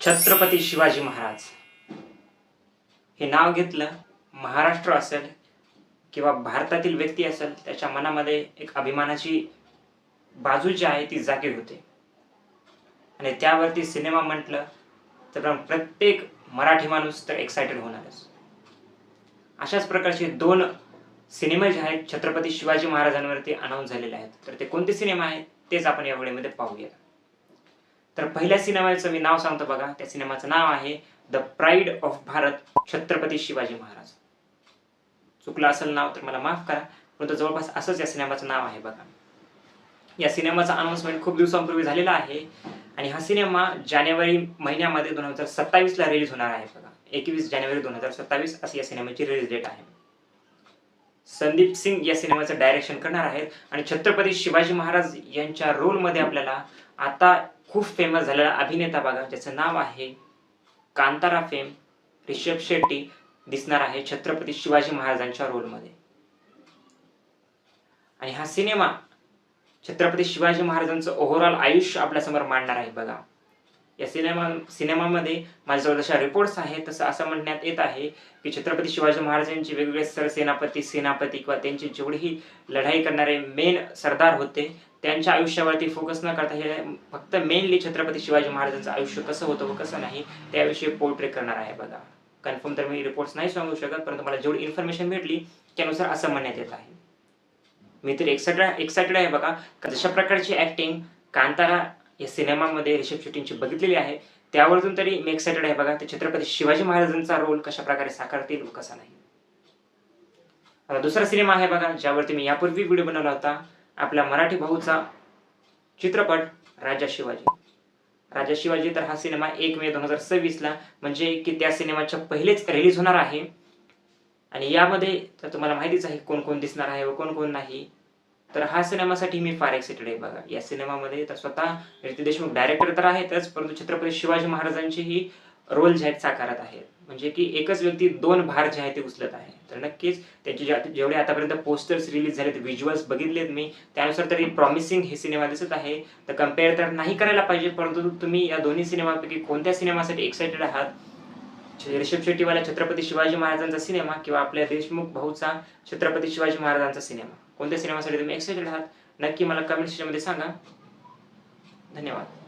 छत्रपती शिवाजी महाराज. हे नाव घेतलं महाराष्ट्र असेल किंवा भारतातील व्यक्ती असेल त्याच्या मनामध्ये एक अभिमानाची बाजू जी आहे ती जागी होते. आणि त्यावरती सिनेमा म्हटलं तर प्रत्येक मराठी माणूस तर एक्सायटेड होणारच. अशाच प्रकारचे दोन सिनेमे जे आहेत छत्रपती शिवाजी महाराजांवरती अनाऊन्स झालेले आहेत. तर ते कोणते सिनेमा आहेत तेच आपण या वेळेमध्ये पाहूया. तर पहिल्या सिनेमाचं मी नाव सांगतो बघा. त्या सिनेमाचं नाव आहे the pride of Bharat Chhatrapati Shivaji Maharaj. चुकलं असेल नाव तर मला माफ करा परंतु जवळपास असंच या सिनेमाचं नाव आहे बघा. या सिनेमाचा अनाऊन्समेंट खूप दिवसांपूर्वी झालेला आहे आणि हा सिनेमा जानेवारी महिन्यामध्ये दोन हजार सत्तावीसला रिलीज होणार आहे बघा. एकवीस जानेवारी दोन हजार सत्तावीस अशी या सिनेमाची रिलीज डेट आहे. संदीप सिंग या सिनेमाचं डायरेक्शन करणार आहेत. आणि छत्रपती शिवाजी महाराज यांच्या रोलमध्ये आपल्याला आता खूप फेमस झालेला अभिनेता बघा ज्याचं नाव आहे कांतारा फेम रिषभ शेट्टी दिसणार आहे छत्रपती शिवाजी महाराजांच्या रोलमध्ये आणि हा सिनेमा छत्रपती शिवाजी महाराजांचं ओव्हरऑल आयुष्य आपल्यासमोर मांडणार आहे बघा. या सिनेमा सिनेमामध्ये माझ्याजवळ जशा रिपोर्ट्स आहेत. तसं असं म्हणण्यात येत आहे की छत्रपती शिवाजी महाराजांचे वेगवेगळे सरसेनापती सेनापती किंवा त्यांची जेवढेही लढाई करणारे मेन सरदार होते त्यांच्या आयुष्यावरती फोकस न करता हे फक्त मेनली छत्रपती शिवाजी महाराजांचं आयुष्य कसं होतं व कसं नाही त्याविषयी पोर्ट्रे करणार आहे बघा. कन्फर्म तर मी रिपोर्ट्स नाही सांगू शकत परंतु मला जेवढी इन्फॉर्मेशन भेटली त्यानुसार असं म्हणण्यात येत आहे. मी तर एक्साइटेड एक्साइटेड आहे बघा. जशा प्रकारची ऍक्टिंग कांतारा या सिनेमामध्ये रिषभ शेट्टींची बघितलेली आहे. त्यावरून तरी मी एक्सायटेड आहे बघा. ते छत्रपती शिवाजी महाराजांचा रोल कशा प्रकारे साकारतील व कसा नाही. आता दुसरा सिनेमा आहे बघा ज्यावरती मी यापूर्वी व्हिडिओ बनवला होता. आपल्या मराठी भाऊचा चित्रपट राजा शिवाजी. राजा शिवाजी तर हा सिनेमा एक मे दोन हजार सव्वीसला म्हणजे की त्या सिनेमाच्या पहिलेच रिलीज होणार आहे. आणि यामध्ये तर तुम्हाला माहितीच आहे कोण कोण दिसणार आहे व कोण कोण नाही. तर हा सिनेमासाठी मी फार एक्सायटेड आहे बघा. या सिनेमामध्ये तर स्वतः रितेश देशमुख डायरेक्टर तर आहेतच परंतु छत्रपती शिवाजी महाराजांचेही रोल जे आहेत साकारत आहेत. म्हणजे की एकच व्यक्ती दोन भार जे आहे ते उचलत आहे. तर नक्कीच त्याचे जे जेवढे आतापर्यंत पोस्टर्स रिलीज झालेत व्हिज्युअल्स बघितलेत मी त्यानुसार तरी प्रॉमिसिंग हे सिनेमा दिसत आहे. तर कंपेअर तर नाही करायला पाहिजे परंतु तुम्ही या दोन्ही सिनेमापैकी कोणत्या सिनेमासाठी एक्साइटेड आहात ऋषभ शेट्टीवाला छत्रपती शिवाजी महाराजांचा सिनेमा किंवा आपल्या देशमुख भाऊचा छत्रपती शिवाजी महाराजांचा सिनेमा. कोणत्या सिनेमासाठी तुम्ही एक्साइटेड आहात? नक्की मला कमेंट सेक्शनमध्ये सांगा. धन्यवाद.